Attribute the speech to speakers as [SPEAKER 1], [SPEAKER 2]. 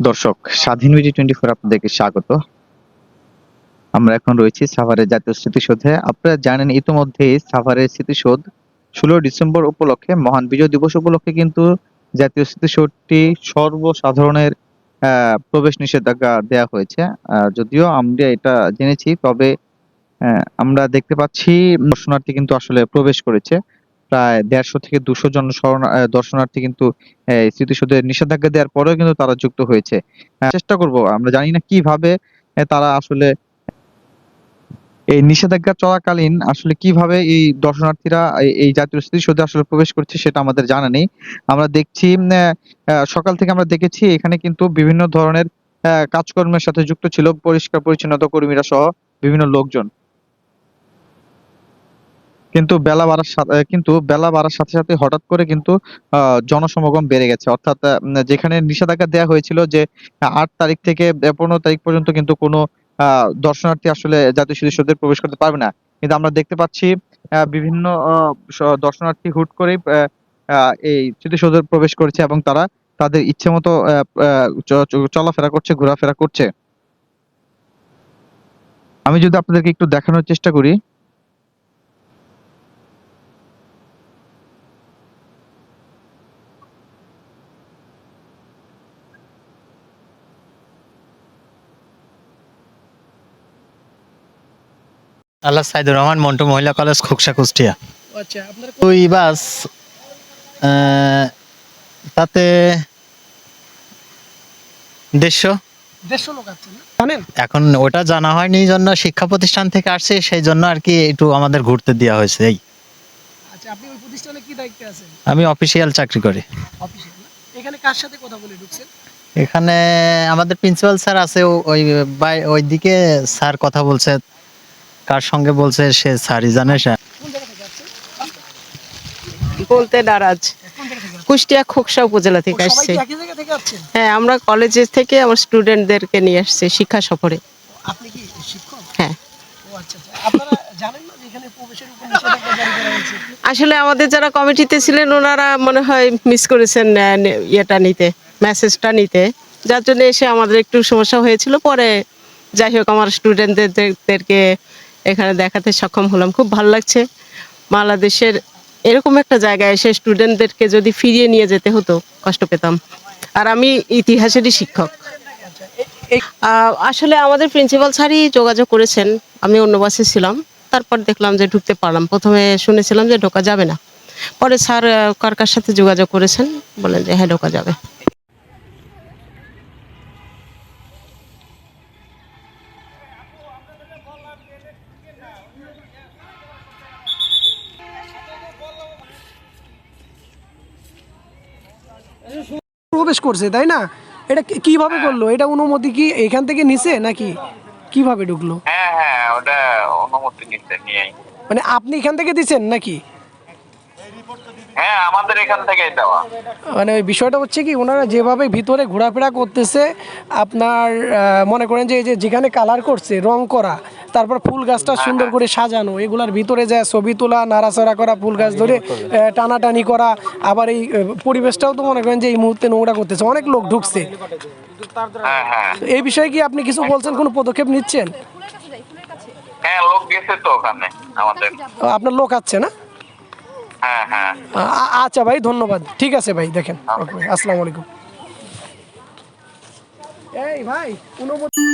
[SPEAKER 1] দর্শক, স্বাধীন BD twenty four আপনাদেরকে স্বাগত। আমরা এখন রয়েছি সাভারের জাতীয় স্মৃতিসৌধে। আপনারা জানেন ইতিমধ্যে সাভারের স্মৃতিসৌধ ষোলো ডিসেম্বর উপলক্ষে মহান বিজয় দিবস উপলক্ষে কিন্তু জাতীয় স্মৃতিসৌধটি সর্বসাধারণের প্রবেশ নিষেধাজ্ঞা দেওয়া হয়েছে। যদিও আমরা এটা জেনেছি, তবে আমরা দেখতে পাচ্ছি দর্শনার্থী কিন্তু আসলে প্রবেশ করেছে। প্রায় দেড়শো থেকে দুশো জন দর্শনার্থী কিন্তু স্মৃতিসৌধের নিষেধাজ্ঞা দেওয়ার পরেও কিন্তু তারা যুক্ত হয়েছে। চেষ্টা করব, আমরা জানি না কীভাবে তারা আসলে এই নিষেধাজ্ঞা চলাকালীন আসলে কীভাবে এই দর্শনার্থীরা, এই- জাতীয় স্মৃতিসৌধে আসলে প্রবেশ করছে সেটা আমাদের জানা নেই। আমরা দেখছি সকাল থেকে আমরা দেখেছি এখানে কিন্তু বিভিন্ন ধরনের কাজকর্মের সাথে যুক্ত ছিল পরিষ্কার পরিচ্ছন্নতা কর্মীরা সহ বিভিন্ন লোকজন। কিন্তু বেলা বাড়ার সাথে কিন্তু বেলা বাড়ার সাথে সাথে হঠাৎ করে কিন্তু জনসমাগম বেড়ে গেছে। অর্থাৎ যেখানে নিষেধাজ্ঞা দেওয়া হয়েছিল যে, আট তারিখ থেকে পনেরো তারিখ পর্যন্ত কিন্তু কোনো দর্শনার্থী আসলে জাতীয় স্মৃতিসৌধে প্রবেশ করতে পারবে না। কিন্তু আমরা দেখতে পাচ্ছি বিভিন্ন দর্শনার্থী হুট করে এই স্মৃতিসৌধে প্রবেশ করেছে এবং তারা তাদের ইচ্ছে মতো চলাফেরা করছে, ঘোরাফেরা করছে। আমি যদি আপনাদেরকে একটু দেখানোর চেষ্টা করি।
[SPEAKER 2] আল্লাহ সাইদুর রহমান মন্টু মহিলা কলেজ খোকসা কুষ্টিয়া।
[SPEAKER 3] আচ্ছা আপনারা
[SPEAKER 2] ওই বাস তাতে দেড়শো। এখন ওটা জানা হয়নি জন্য শিক্ষা প্রতিষ্ঠান থেকে আসছে সেই জন্য আর কি একটু আমাদের ঘুরতে দেওয়া হয়েছে এই।
[SPEAKER 3] আচ্ছা ওই
[SPEAKER 2] আমি অফিসিয়াল চাকরি করি।
[SPEAKER 3] এখানে কার সাথে কথা বলে ঢুকছেন?
[SPEAKER 2] এখানে আমাদের প্রিন্সিপাল স্যার আছে ওই বাই ওইদিকে স্যার কথা বলছে কার সঙ্গে বলছে? সে স্যারই জানে সে
[SPEAKER 4] বলতে নারাজ? কুষ্টিয়া খোকসা উপজেলা থেকে আসছে। হ্যাঁ আমরা কলেজে থেকে আমার স্টুডেন্টদেরকে নিয়ে আসছে শিক্ষা সফরে।
[SPEAKER 3] আপনি কি শিক্ষক?
[SPEAKER 4] হ্যাঁ।
[SPEAKER 3] ও আচ্ছা আচ্ছা। আপনারা জানেন না এখানে প্রবেশের উপর নিষেধাজ্ঞা জারি করা হয়েছে
[SPEAKER 4] আসলে আমাদের যারা কমিটিতে ছিলেন ওনারা মনে হয় মিস করেছেন ইয়েটা নিতে মেসেজটা নিতে। যার জন্য এসে আমাদের একটু সমস্যা হয়েছিল। পরে যাই হোক আমার স্টুডেন্টদেরকে এখানে দেখাতে সক্ষম হলাম। খুব ভালো লাগছে। বাংলাদেশের এরকম একটা জায়গায় এসে স্টুডেন্টদেরকে যদি ফিরিয়ে নিয়ে যেতে হতো কষ্ট পেতাম। আর আমি ইতিহাসেরই শিক্ষক। আসলে আমাদের প্রিন্সিপাল স্যারই যোগাযোগ করেছেন। আমি অন্য বাসে ছিলাম। তারপর দেখলাম যে ঢুকতে পারলাম। প্রথমে শুনেছিলাম যে ঢোকা যাবে না। পরে স্যার আহ, কার কার সাথে যোগাযোগ করেছেন? বলেন যে হ্যাঁ ঢোকা যাবে।
[SPEAKER 3] প্রবেশ করছে তাই না? এটা কীভাবে করল? এটা অনুমতি কি এখান থেকে নিছে নাকি কীভাবে ঢুকলো?
[SPEAKER 5] হ্যাঁ হ্যাঁ ওটা অনুমতি নিতে নিয়ে
[SPEAKER 3] মানে আপনি এখান থেকে দিছেন নাকি?
[SPEAKER 5] হ্যাঁ আমাদের এখান থেকেই দেওয়া।
[SPEAKER 3] মানে ওই বিষয়টা হচ্ছে কি ওনারা যেভাবে ভিতরে ঘোরাফেরা করতেছে আপনার মনে করেন যে এই যে যেখানে কালার করছে রং করা তারপর ফুল গাছটা সুন্দর করে সাজানো। এগুলার ভিতরে যায় ছবি তোলা নাড়াচাড়া করা ফুল গাছ ধরে টানাটানি করা আবার এই পরিবেশটাও তো মনে করেন যে এই মুহূর্তে নোংরা করতেছে। অনেক লোক ঢুকছে। এই বিষয়ে কি আপনি কিছু বলছেন? কোনো পদক্ষেপ নিচ্ছেন?
[SPEAKER 5] হ্যাঁ
[SPEAKER 3] আপনার লোক আছে না?
[SPEAKER 5] হ্যাঁ হ্যাঁ।
[SPEAKER 3] আচ্ছা ভাই ধন্যবাদ। ঠিক আছে ভাই দেখেন। ওকে আসসালামু আলাইকুম। এই ভাই অনুমতি